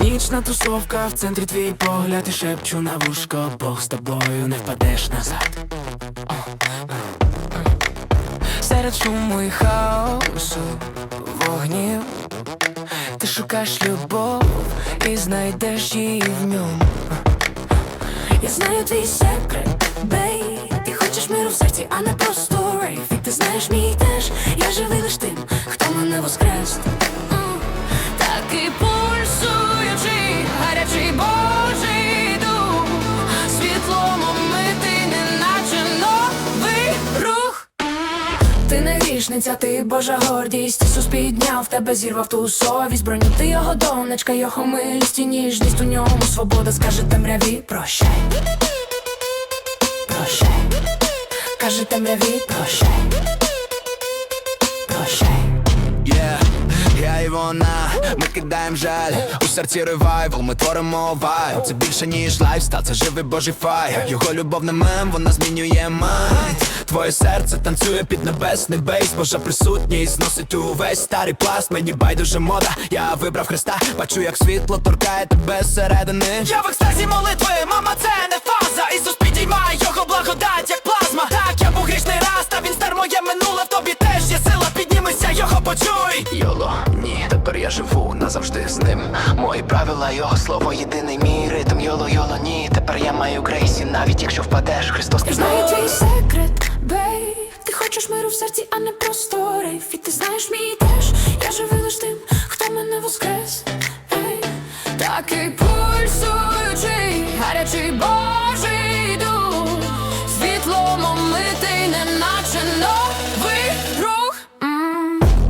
Нічна тусовка, в центрі твій погляд і шепчу на вушко, Бог з тобою не впадеш назад. Серед шуму і хаосу, вогнів, ти шукаєш любов і знайдеш її в ньому. Я знаю твій секрет, бей Ти хочеш миру в серці, а не просто рейф І ти знаєш мій теж, я живий лиш тим, хто мене воскрес. Так і пульсуючий, грішниця, ти Божа гордість. Ісус підняв тебе, зірвав ту совість. Броню ти його донечка, його милість і ніжність. У ньому свобода скаже темряві прощай. Прощай. Каже темряві прощай. Прощай. Yeah, я і вона, ми кидаєм жаль. У серці ревайвл, ми творимо вайб. Це більше ніж лайфстайл, це живий божий фаєр Його любов не мем, вона змінює майнд Твоє серце танцює під небесний бейс Божа присутність зносить увесь старий пласт. Мені байдуже мода, я вибрав Христа. Бачу, як світло торкає тебе зсередини. Я в екстазі молитви, мама, це не фаза. Ісус підіймає його благодать, як плазма. Так, я був грішний раз, та він стер моє минуле. В тобі теж є сила, піднімися, його почуй. Йоло, ні, тепер я живу назавжди з ним. Мої правила, його слово, єдиний мій ритм. Йоло, йоло, ні, тепер я маю грейсі, навіть якщо впадеш, Христос Я серці, а не просто рейф І ти знаєш мій теж Я живий лиш тим, хто мене воскрес. Ей, Такий пульсуючий, гарячий Божий дух. Світлом омитий, неначе новий рух.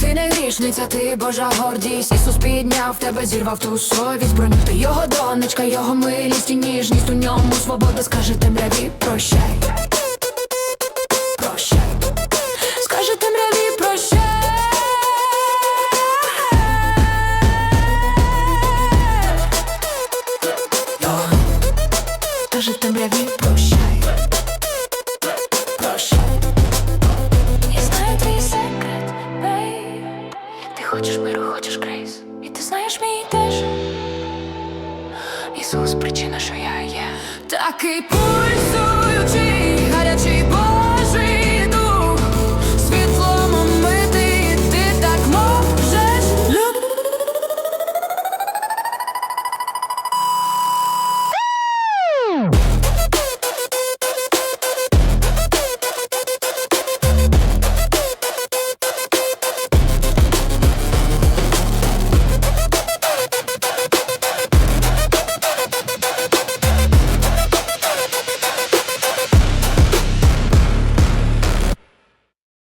Ти не грішниця, ти Божа гордість. Ісус підняв тебе, зірвав ту совість. Броню ти його донечка, його милість і ніжність. У ньому свобода скаже темряві Прощай Скаже темряві прощай. Прощай. Я знаю твій секрет, бей Ти хочеш миру, хочеш грейс. І ти знаєш мій теж. Ісус, причина, що я є. Такий пульсу